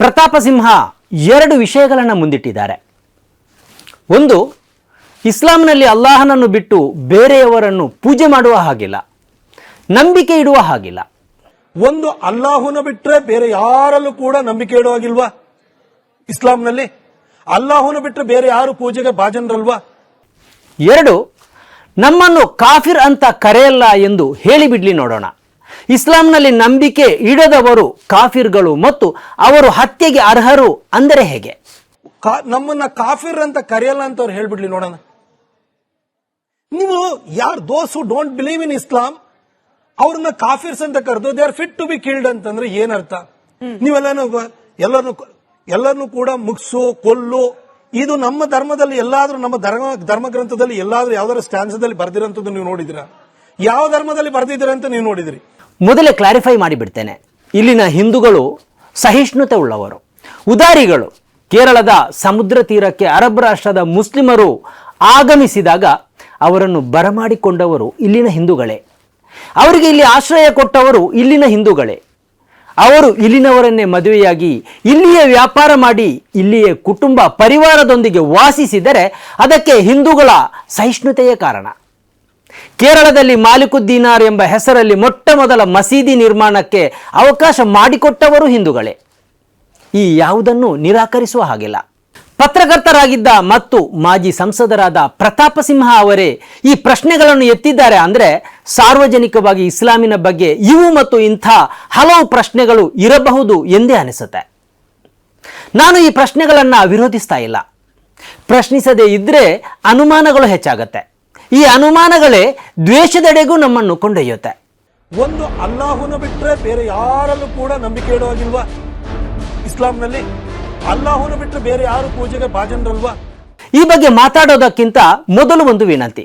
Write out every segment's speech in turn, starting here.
ಪ್ರತಾಪ ಸಿಂಹ ಎರಡು ವಿಷಯಗಳನ್ನು ಮುಂದಿಟ್ಟಿದ್ದಾರೆ. ಒಂದು ಇಸ್ಲಾಂನಲ್ಲಿ ಅಲ್ಲಾಹನನ್ನು ಬಿಟ್ಟು ಬೇರೆಯವರನ್ನು ಪೂಜೆ ಮಾಡುವ ಹಾಗಿಲ್ಲ ನಂಬಿಕೆ ಇಡುವ ಹಾಗಿಲ್ಲ. ಒಂದು ಅಲ್ಲಾಹುನ ಬಿಟ್ಟರೆ ಬೇರೆ ಯಾರಲ್ಲೂ ಕೂಡ ನಂಬಿಕೆ ಇಡುವಾಗಿಲ್ವಾ ಇಸ್ಲಾಂನಲ್ಲಿ ಅಲ್ಲಾಹುನ ಬಿಟ್ಟರೆ ಬೇರೆ ಯಾರು ಪೂಜೆಗೆ ಭಾಜನರಲ್ವಾ? ಎರಡು ನಮ್ಮನ್ನು ಕಾಫಿರ್ ಅಂತ ಕರೆಯಲ್ಲ ಎಂದು ಹೇಳಿಬಿಡ್ಲಿ ನೋಡೋಣ. ಇಸ್ಲಾಂನಲ್ಲಿ ನಂಬಿಕೆ ಇಡದವರು ಕಾಫಿರ್ಗಳು ಮತ್ತು ಅವರು ಹತ್ಯೆಗೆ ಅರ್ಹರು ಅಂದರೆ ಹೇಗೆ? ನಮ್ಮನ್ನ ಕಾಫಿರ್ ಅಂತ ಕರೆಯಲ್ಲ ಅಂತ ಅವ್ರು ಹೇಳ್ಬಿಡ್ಲಿ ನೋಡೋಣ. ನೀವು ಯಾರು those don't believe in Islam ಅವ್ರನ್ನ ಕಾಫಿರ್ಸ್ ಅಂತ ಕರೆದು they are fit to be killed ಅಂತಂದ್ರೆ ಏನರ್ಥ? ನೀವೆಲ್ಲನೂ ಎಲ್ಲರನ್ನು ಎಲ್ಲರನ್ನು ಕೂಡ ಮುಗಿಸು, ಕೊಲ್ಲು, ಇದು ನಮ್ಮ ಧರ್ಮದಲ್ಲಿ ಎಲ್ಲಾದ್ರೂ, ನಮ್ಮ ಧರ್ಮ ಧರ್ಮ ಗ್ರಂಥದಲ್ಲಿ ಎಲ್ಲಾದ್ರೂ ಯಾವ್ದಾದ್ರು ಸ್ಟ್ಯಾನ್ಸದಲ್ಲಿ ಬರ್ದಿರೋಂಥದ್ದು ನೀವು ನೋಡಿದಿರಾ ಯಾವ ಧರ್ಮದಲ್ಲಿ ಬರ್ದಿದ್ದೀರಾ ಅಂತ ನೀವು ನೋಡಿದ್ರಿ? ಮೊದಲೇ ಕ್ಲಾರಿಫೈ ಮಾಡಿಬಿಡ್ತೇನೆ. ಇಲ್ಲಿನ ಹಿಂದೂಗಳು ಸಹಿಷ್ಣುತೆ ಉಳ್ಳವರು. ಉದಾರಿಗಳು, ಕೇರಳದ ಸಮುದ್ರ ತೀರಕ್ಕೆ ಅರಬ್ ರಾಷ್ಟ್ರದ ಮುಸ್ಲಿಮರು ಆಗಮಿಸಿದಾಗ ಅವರನ್ನು ಬರಮಾಡಿಕೊಂಡವರು ಇಲ್ಲಿನ ಹಿಂದೂಗಳೇ. ಅವರಿಗೆ ಇಲ್ಲಿ ಆಶ್ರಯ ಕೊಟ್ಟವರು ಇಲ್ಲಿನ ಹಿಂದೂಗಳೇ. ಅವರು ಇಲ್ಲಿನವರನ್ನೇ ಮದುವೆಯಾಗಿ ಇಲ್ಲಿಯೇ ವ್ಯಾಪಾರ ಮಾಡಿ, ಇಲ್ಲಿಯೇ ಕುಟುಂಬ, ಪರಿವಾರದೊಂದಿಗೆ ವಾಸಿಸಿದರೆ ಅದಕ್ಕೆ ಹಿಂದೂಗಳ ಸಹಿಷ್ಣುತೆಯೇ ಕಾರಣ. ಕೇರಳದಲ್ಲಿ ಮಾಲಿಕುದ್ದೀನಾರ್ ಎಂಬ ಹೆಸರಲ್ಲಿ ಮೊಟ್ಟ ಮೊದಲ ಮಸೀದಿ ನಿರ್ಮಾಣಕ್ಕೆ ಅವಕಾಶ ಮಾಡಿಕೊಟ್ಟವರು ಹಿಂದೂಗಳೇ. ಈ ಯಾವುದನ್ನು ನಿರಾಕರಿಸುವ ಹಾಗಿಲ್ಲ. ಪತ್ರಕರ್ತರಾಗಿದ್ದ ಮತ್ತು ಮಾಜಿ ಸಂಸದರಾದ ಪ್ರತಾಪ ಸಿಂಹ ಅವರೇ ಈ ಪ್ರಶ್ನೆಗಳನ್ನು ಎತ್ತಿದ್ದಾರೆ ಅಂದರೆ ಸಾರ್ವಜನಿಕವಾಗಿ ಇಸ್ಲಾಮಿನ ಬಗ್ಗೆ ಇವು ಮತ್ತು ಇಂಥ ಹಲವು ಪ್ರಶ್ನೆಗಳು ಇರಬಹುದು ಎಂದೇ ಅನಿಸುತ್ತೆ. ನಾನು ಈ ಪ್ರಶ್ನೆಗಳನ್ನು ವಿರೋಧಿಸ್ತಾ ಇಲ್ಲ. ಪ್ರಶ್ನಿಸದೇ ಇದ್ದರೆ ಅನುಮಾನಗಳು ಹೆಚ್ಚಾಗತ್ತೆ. ಈ ಅನುಮಾನಗಳೇ ದ್ವೇಷದೆಡೆಗೂ ನಮ್ಮನ್ನು ಕೊಂಡೊಯ್ಯುತ್ತೆ. ಒಂದು ಅಲ್ಲಾಹುನ ಬಿಟ್ಟರೆ ಬೇರೆ ಯಾರಲ್ಲೂ ಕೂಡ ನಂಬಿಕೆ ಇಡುವಾಗಿಲ್ವಾ ಇಸ್ಲಾಂನಲ್ಲಿ ಅಲ್ಲಾಹುನ ಬಿಟ್ಟರೆ ಬೇರೆ ಯಾರು ಪೂಜೆಗೆ ಬಾಜನರಲ್ವಾ? ಈ ಬಗ್ಗೆ ಮಾತಾಡೋದಕ್ಕಿಂತ ಮೊದಲು ಒಂದು ವಿನಂತಿ.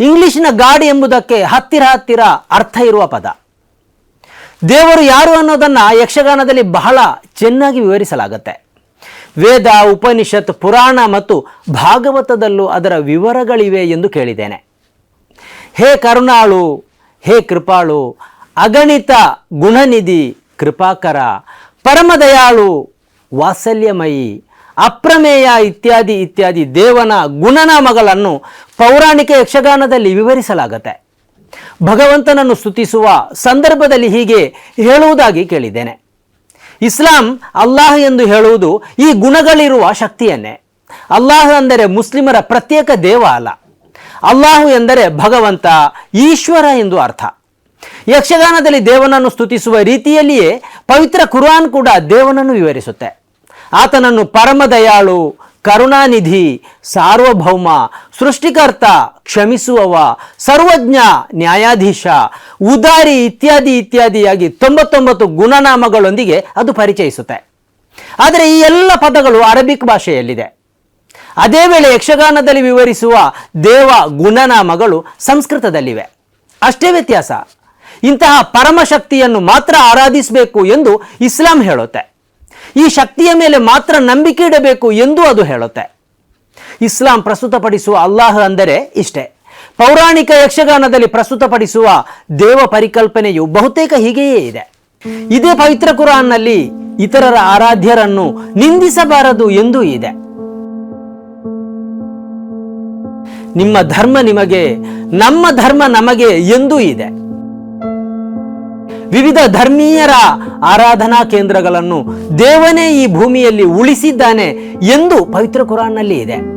ಇಂಗ್ಲಿಶಿನ ಗಾಡಿ ಎಂಬುದಕ್ಕೆ ಹತ್ತಿರ ಹತ್ತಿರ ಅರ್ಥ ಇರುವ ಪದ. ದೇವರು ಯಾರು ಅನ್ನೋದನ್ನು ಯಕ್ಷಗಾನದಲ್ಲಿ ಬಹಳ ಚೆನ್ನಾಗಿ ವಿವರಿಸಲಾಗುತ್ತೆ. ವೇದ, ಉಪನಿಷತ್, ಪುರಾಣ ಮತ್ತು ಭಾಗವತದಲ್ಲೂ ಅದರ ವಿವರಗಳಿವೆ ಎಂದು ಕೇಳಿದ್ದೇನೆ. ಹೇ ಕರುಣಾಳು, ಹೇ ಕೃಪಾಳು, ಅಗಣಿತ ಗುಣನಿಧಿ ಕೃಪಾಕರ, ಪರಮದಯಾಳು, ವಾತ್ಸಲ್ಯಮಯಿ ಅಪ್ರಮೇಯ ಇತ್ಯಾದಿ ಇತ್ಯಾದಿ ದೇವನ ಗುಣನಾಮಗಳನ್ನು ಪೌರಾಣಿಕ ಯಕ್ಷಗಾನದಲ್ಲಿ ವಿವರಿಸಲಾಗುತ್ತೆ. ಭಗವಂತನನ್ನು ಸ್ತುತಿಸುವ ಸಂದರ್ಭದಲ್ಲಿ ಹೀಗೆ ಹೇಳುವುದಾಗಿ ಕೇಳಿದ್ದೇನೆ. ಇಸ್ಲಾಂ ಅಲ್ಲಾಹ್ ಎಂದು ಹೇಳುವುದು ಈ ಗುಣಗಳಿರುವ ಶಕ್ತಿಯನ್ನೇ. ಅಲ್ಲಾಹ್ ಅಂದರೆ ಮುಸ್ಲಿಮರ ಪ್ರತ್ಯೇಕ ದೇವ ಅಲ್ಲ. ಅಲ್ಲಾಹು ಎಂದರೆ ಭಗವಂತ, ಈಶ್ವರ ಎಂದು ಅರ್ಥ. ಯಕ್ಷಗಾನದಲ್ಲಿ ದೇವನನ್ನು ಸ್ತುತಿಸುವ ರೀತಿಯಲ್ಲಿಯೇ ಪವಿತ್ರ ಕುರಾನ್ ಕೂಡ ದೇವನನ್ನು ವಿವರಿಸುತ್ತೆ. ಆತನನ್ನು ಪರಮದಯಾಳು, ಕರುಣಾನಿಧಿ, ಸಾರ್ವಭೌಮ, ಸೃಷ್ಟಿಕರ್ತ, ಕ್ಷಮಿಸುವವ, ಸರ್ವಜ್ಞ, ನ್ಯಾಯಾಧೀಶ, ಉದಾರಿ ಇತ್ಯಾದಿ ಇತ್ಯಾದಿಯಾಗಿ ತೊಂಬತ್ತೊಂಬತ್ತು ಗುಣನಾಮಗಳೊಂದಿಗೆ ಅದು ಪರಿಚಯಿಸುತ್ತೆ. ಆದರೆ ಈ ಎಲ್ಲ ಪದಗಳು ಅರಬಿಕ್ ಭಾಷೆಯಲ್ಲಿದೆ. ಅದೇ ವೇಳೆ ಯಕ್ಷಗಾನದಲ್ಲಿ ವಿವರಿಸುವ ದೇವ ಗುಣನಾಮಗಳು ಸಂಸ್ಕೃತದಲ್ಲಿವೆ. ಅಷ್ಟೇ ವ್ಯತ್ಯಾಸ. ಇಂತಹ ಪರಮಶಕ್ತಿಯನ್ನು ಮಾತ್ರ ಆರಾಧಿಸಬೇಕು ಎಂದು ಇಸ್ಲಾಂ ಹೇಳುತ್ತೆ. ಈ ಶಕ್ತಿಯ ಮೇಲೆ ಮಾತ್ರ ನಂಬಿಕೆ ಇಡಬೇಕು ಎಂದು ಅದು ಹೇಳುತ್ತೆ. ಇಸ್ಲಾಂ ಪ್ರಸ್ತುತಪಡಿಸುವ ಅಲ್ಲಾಹ್ ಅಂದರೆ ಇಷ್ಟೇ. ಪೌರಾಣಿಕ ಯಕ್ಷಗಾನದಲ್ಲಿ ಪ್ರಸ್ತುತಪಡಿಸುವ ದೇವ ಪರಿಕಲ್ಪನೆಯು ಬಹುತೇಕ ಹೀಗೆಯೇ ಇದೆ. ಇದೇ ಪವಿತ್ರ ಕುರಾನ್ನಲ್ಲಿ ಇತರರ ಆರಾಧ್ಯರನ್ನು ನಿಂದಿಸಬಾರದು ಎಂದೂ ಇದೆ. ನಿಮ್ಮ ಧರ್ಮ ನಿಮಗೆ, ನಮ್ಮ ಧರ್ಮ ನಮಗೆ ಎಂದೂ ಇದೆ. ವಿವಿಧ ಧರ್ಮೀಯರ ಆರಾಧನಾ ಕೇಂದ್ರಗಳನ್ನು ದೇವನೇ ಈ ಭೂಮಿಯಲ್ಲಿ ಉಳಿಸಿದ್ದಾನೆ ಎಂದು ಪವಿತ್ರ ಕುರಾನ್ನಲ್ಲಿ ಇದೆ.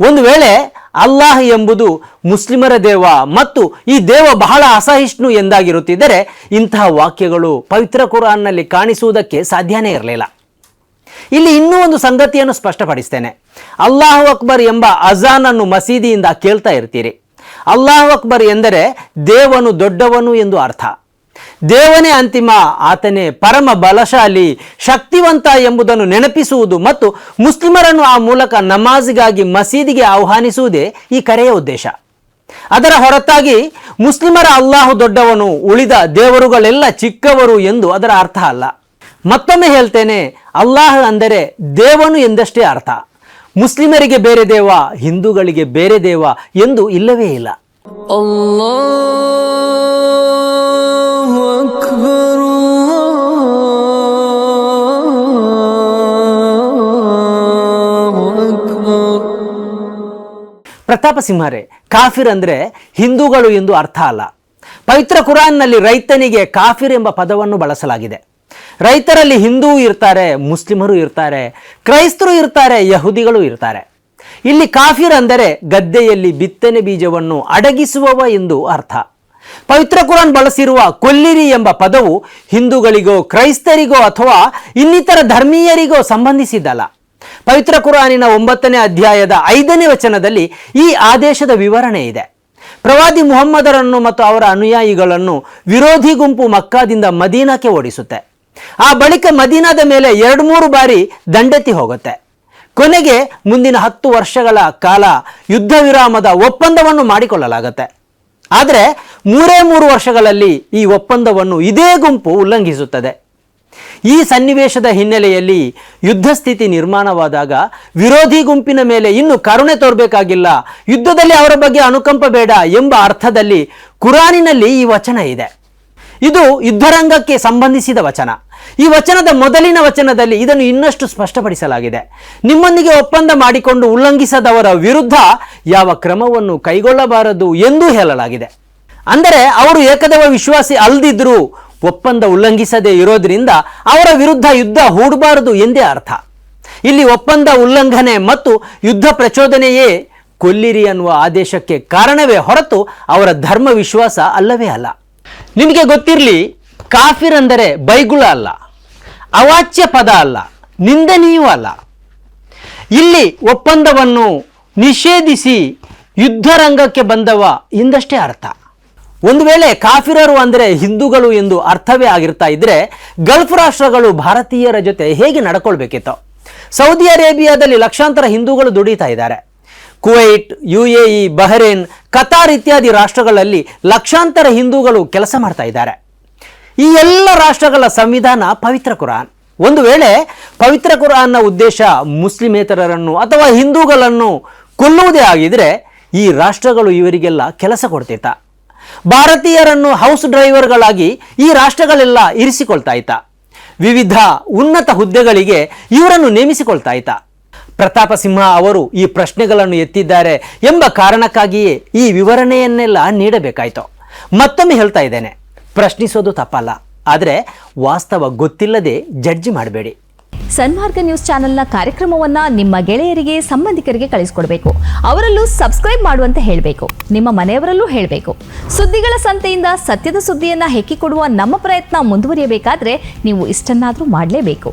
ಒಂದು ವೇಳೆ ಅಲ್ಲಾಹ್ ಎಂಬುದು ಮುಸ್ಲಿಮರ ದೇವ ಮತ್ತು ಈ ದೇವ ಬಹಳ ಅಸಹಿಷ್ಣು ಎಂದಾಗಿರುತ್ತಿದ್ದರೆ ಇಂತಹ ವಾಕ್ಯಗಳು ಪವಿತ್ರ ಕುರಾನ್ನಲ್ಲಿ ಕಾಣಿಸುವುದಕ್ಕೆ ಸಾಧ್ಯನೇ ಇರಲಿಲ್ಲ. ಇಲ್ಲಿ ಇನ್ನೂ ಒಂದು ಸಂಗತಿಯನ್ನು ಸ್ಪಷ್ಟಪಡಿಸ್ತೇನೆ. ಅಲ್ಲಾಹು ಅಕ್ಬರ್ ಎಂಬ ಅಜಾನನ್ನು ಮಸೀದಿಯಿಂದ ಕೇಳ್ತಾ ಇರ್ತೀರಿ. ಅಲ್ಲಾಹು ಅಕ್ಬರ್ ಎಂದರೆ ದೇವನು ದೊಡ್ಡವನು ಎಂದು ಅರ್ಥ. ದೇವನೇ ಅಂತಿಮ, ಆತನೇ ಪರಮ ಬಲಶಾಲಿ, ಶಕ್ತಿವಂತ ಎಂಬುದನ್ನು ನೆನಪಿಸುವುದು ಮತ್ತು ಮುಸ್ಲಿಮರನ್ನು ಆ ಮೂಲಕ ನಮಾಜ್ಗಾಗಿ ಮಸೀದಿಗೆ ಆಹ್ವಾನಿಸುವುದೇ ಈ ಕರೆಯ ಉದ್ದೇಶ. ಅದರ ಹೊರತಾಗಿ ಮುಸ್ಲಿಮರ ಅಲ್ಲಾಹು ದೊಡ್ಡವನು, ಉಳಿದ ದೇವರುಗಳೆಲ್ಲ ಚಿಕ್ಕವರು ಎಂದು ಅದರ ಅರ್ಥ ಅಲ್ಲ. ಮತ್ತೊಮ್ಮೆ ಹೇಳ್ತೇನೆ, ಅಲ್ಲಾಹ್ ಅಂದರೆ ದೇವನು ಎಂದಷ್ಟೇ ಅರ್ಥ. ಮುಸ್ಲಿಮರಿಗೆ ಬೇರೆ ದೇವ ಹಿಂದೂಗಳಿಗೆ ಬೇರೆ ದೇವ ಎಂದು ಇಲ್ಲವೇ ಇಲ್ಲ. ಪ್ರತಾಪ ಸಿಂಹರೇ ಕಾಫಿರ್ ಅಂದರೆ ಹಿಂದೂಗಳು ಎಂದು ಅರ್ಥ ಅಲ್ಲ. ಪವಿತ್ರ ಕುರಾನ್ನಲ್ಲಿ ರೈತನಿಗೆ ಕಾಫಿರ್ ಎಂಬ ಪದವನ್ನು ಬಳಸಲಾಗಿದೆ. ರೈತರಲ್ಲಿ ಹಿಂದೂ ಇರ್ತಾರೆ, ಮುಸ್ಲಿಮರು ಇರ್ತಾರೆ, ಕ್ರೈಸ್ತರು ಇರ್ತಾರೆ, ಯಹೂದಿಗಳು ಇರ್ತಾರೆ. ಇಲ್ಲಿ ಕಾಫಿರ್ ಅಂದರೆ ಗದ್ದೆಯಲ್ಲಿ ಬಿತ್ತನೆ ಬೀಜವನ್ನು ಅಡಗಿಸುವವ ಎಂದು ಅರ್ಥ. ಪವಿತ್ರ ಕುರಾನ್ ಬಳಸಿರುವ ಕೊಲ್ಲಿರಿ ಎಂಬ ಪದವು ಹಿಂದೂಗಳಿಗೋ, ಕ್ರೈಸ್ತರಿಗೋ ಅಥವಾ ಇನ್ನಿತರ ಧರ್ಮೀಯರಿಗೋ ಸಂಬಂಧಿಸಿದ್ದಲ್ಲ. ಪವಿತ್ರ ಕುರಾನಿನ ಒಂಬತ್ತನೇ ಅಧ್ಯಾಯದ ಐದನೇ ವಚನದಲ್ಲಿ ಈ ಆದೇಶದ ವಿವರಣೆ ಇದೆ. ಪ್ರವಾದಿ ಮುಹಮ್ಮದರನ್ನು ಮತ್ತು ಅವರ ಅನುಯಾಯಿಗಳನ್ನು ವಿರೋಧಿ ಗುಂಪು ಮಕ್ಕಾದಿಂದ ಮದೀನಕ್ಕೆ ಓಡಿಸುತ್ತೆ. ಆ ಬಳಿಕ ಮದೀನಾದ ಮೇಲೆ ಎರಡು ಮೂರು ಬಾರಿ ದಂಡೆತ್ತಿ ಹೋಗುತ್ತೆ. ಕೊನೆಗೆ ಮುಂದಿನ ಹತ್ತು ವರ್ಷಗಳ ಕಾಲ ಯುದ್ಧ ವಿರಾಮದ ಒಪ್ಪಂದವನ್ನು ಮಾಡಿಕೊಳ್ಳಲಾಗುತ್ತೆ. ಆದರೆ ಮೂರೇ ಮೂರು ವರ್ಷಗಳಲ್ಲಿ ಈ ಒಪ್ಪಂದವನ್ನು ಇದೇ ಗುಂಪು ಉಲ್ಲಂಘಿಸುತ್ತದೆ. ಈ ಸನ್ನಿವೇಶದ ಹಿನ್ನೆಲೆಯಲ್ಲಿ ಯುದ್ಧ ಸ್ಥಿತಿ ನಿರ್ಮಾಣವಾದಾಗ ವಿರೋಧಿ ಗುಂಪಿನ ಮೇಲೆ ಇನ್ನು ಕರುಣೆ ತೋರಬೇಕಾಗಿಲ್ಲ, ಯುದ್ಧದಲ್ಲಿ ಅವರ ಬಗ್ಗೆ ಅನುಕಂಪ ಬೇಡ ಎಂಬ ಅರ್ಥದಲ್ಲಿ ಕುರಾನಿನಲ್ಲಿ ಈ ವಚನ ಇದೆ. ಇದು ಯುದ್ಧರಂಗಕ್ಕೆ ಸಂಬಂಧಿಸಿದ ವಚನ. ಈ ವಚನದ ಮೊದಲಿನ ವಚನದಲ್ಲಿ ಇದನ್ನು ಇನ್ನಷ್ಟು ಸ್ಪಷ್ಟಪಡಿಸಲಾಗಿದೆ. ನಿಮ್ಮೊಂದಿಗೆ ಒಪ್ಪಂದ ಮಾಡಿಕೊಂಡು ಉಲ್ಲಂಘಿಸದವರ ವಿರುದ್ಧ ಯಾವ ಕ್ರಮವನ್ನು ಕೈಗೊಳ್ಳಬಾರದು ಎಂದು ಹೇಳಲಾಗಿದೆ. ಅಂದರೆ ಅವರು ಏಕದವ ವಿಶ್ವಾಸಿ ಅಲ್ದಿದ್ರು ಒಪ್ಪಂದ ಉಲ್ಲಂಘಿಸದೇ ಇರೋದ್ರಿಂದ ಅವರ ವಿರುದ್ಧ ಯುದ್ಧ ಹೂಡಬಾರದು ಎಂದೇ ಅರ್ಥ. ಇಲ್ಲಿ ಒಪ್ಪಂದ ಉಲ್ಲಂಘನೆ ಮತ್ತು ಯುದ್ಧ ಪ್ರಚೋದನೆಯೇ ಕೊಲ್ಲಿರಿ ಅನ್ನುವ ಆದೇಶಕ್ಕೆ ಕಾರಣವೇ ಹೊರತು ಅವರ ಧರ್ಮ ವಿಶ್ವಾಸ ಅಲ್ಲವೇ ಅಲ್ಲ. ನಿಮಗೆ ಗೊತ್ತಿರಲಿ, ಕಾಫಿರ್ ಅಂದರೆ ಬೈಗುಳ ಅಲ್ಲ, ಅವಾಚ್ಯ ಪದ ಅಲ್ಲ, ನಿಂದನೀಯೂ ಅಲ್ಲ. ಇಲ್ಲಿ ಒಪ್ಪಂದವನ್ನು ನಿಷೇಧಿಸಿ ಯುದ್ಧರಂಗಕ್ಕೆ ಬಂದವ ಎಂದಷ್ಟೇ ಅರ್ಥ. ಒಂದು ವೇಳೆ ಕಾಫಿರರು ಅಂದರೆ ಹಿಂದೂಗಳು ಎಂದು ಅರ್ಥವೇ ಆಗಿರ್ತಾ ಇದ್ರೆ, ಗಲ್ಫ್ ರಾಷ್ಟ್ರಗಳು ಭಾರತೀಯರ ಜೊತೆ ಹೇಗೆ ನಡ್ಕೊಳ್ಬೇಕಿತ್ತು. ಸೌದಿ ಅರೇಬಿಯಾದಲ್ಲಿ ಲಕ್ಷಾಂತರ ಹಿಂದೂಗಳು ದುಡಿತಾ ಇದ್ದಾರೆ. Kuwait U A E Bahrain, Qatar ಇತ್ಯಾದಿ ರಾಷ್ಟ್ರಗಳಲ್ಲಿ ಲಕ್ಷಾಂತರ ಹಿಂದೂಗಳು ಕೆಲಸ ಮಾಡ್ತಾ ಇದ್ದಾರೆ. ಈ ಎಲ್ಲ ರಾಷ್ಟ್ರಗಳ ಸಂವಿಧಾನ ಪವಿತ್ರ ಕುರಾನ್. ಒಂದು ವೇಳೆ ಪವಿತ್ರ ಕುರಾನ್ನ ಉದ್ದೇಶ ಮುಸ್ಲಿಮೇತರರನ್ನು ಅಥವಾ ಹಿಂದೂಗಳನ್ನು ಕೊಲ್ಲುವುದೇ ಆಗಿದ್ರೆ ಈ ರಾಷ್ಟ್ರಗಳು ಇವರಿಗೆಲ್ಲ ಕೆಲಸ ಕೊಡ್ತಿತ್ತ ಭಾರತೀಯರನ್ನು ಹೌಸ್ ಡ್ರೈವರ್ಗಳಾಗಿ ಈ ರಾಷ್ಟ್ರಗಳೆಲ್ಲ ಇರಿಸಿಕೊಳ್ತಾ ಇತ್ತ. ವಿವಿಧ ಉನ್ನತ ಹುದ್ದೆಗಳಿಗೆ ಇವರನ್ನು ನೇಮಿಸಿಕೊಳ್ತಾ ಇತ್ತ. ಪ್ರತಾಪ ಸಿಂಹ ಅವರು ಈ ಪ್ರಶ್ನೆಗಳನ್ನು ಎತ್ತಿದ್ದಾರೆ ಎಂಬ ಕಾರಣಕ್ಕಾಗಿಯೇ ಈ ವಿವರಣೆಯನ್ನೆಲ್ಲ ನೀಡಬೇಕಾಯಿತು. ಮತ್ತೊಮ್ಮೆ ಹೇಳ್ತಾ ಇದ್ದೇನೆ. ಪ್ರಶ್ನಿಸೋದು ತಪ್ಪಲ್ಲ. ಆದರೆ ವಾಸ್ತವ ಗೊತ್ತಿಲ್ಲದೆ ಜಡ್ಜ್ ಮಾಡಬೇಡಿ. ಸನ್ಮಾರ್ಗ ನ್ಯೂಸ್ ಚಾನೆಲ್ನ ಕಾರ್ಯಕ್ರಮವನ್ನ ನಿಮ್ಮ ಗೆಳೆಯರಿಗೆ, ಸಂಬಂಧಿಕರಿಗೆ ಕಳಿಸ್ಕೊಡ್ಬೇಕು. ಅವರಲ್ಲೂ ಸಬ್ಸ್ಕ್ರೈಬ್ ಮಾಡುವಂತೆ ಹೇಳಬೇಕು. ನಿಮ್ಮ ಮನೆಯವರಲ್ಲೂ ಹೇಳಬೇಕು. ಸುದ್ದಿಗಳ ಸಂತೆಯಿಂದ ಸತ್ಯದ ಸುದ್ದಿಯನ್ನ ಹೆಕ್ಕಿಕೊಡುವ ನಮ್ಮ ಪ್ರಯತ್ನ ಮುಂದುವರಿಯಬೇಕಾದ್ರೆ ನೀವು ಇಷ್ಟನ್ನಾದರೂ ಮಾಡಲೇಬೇಕು.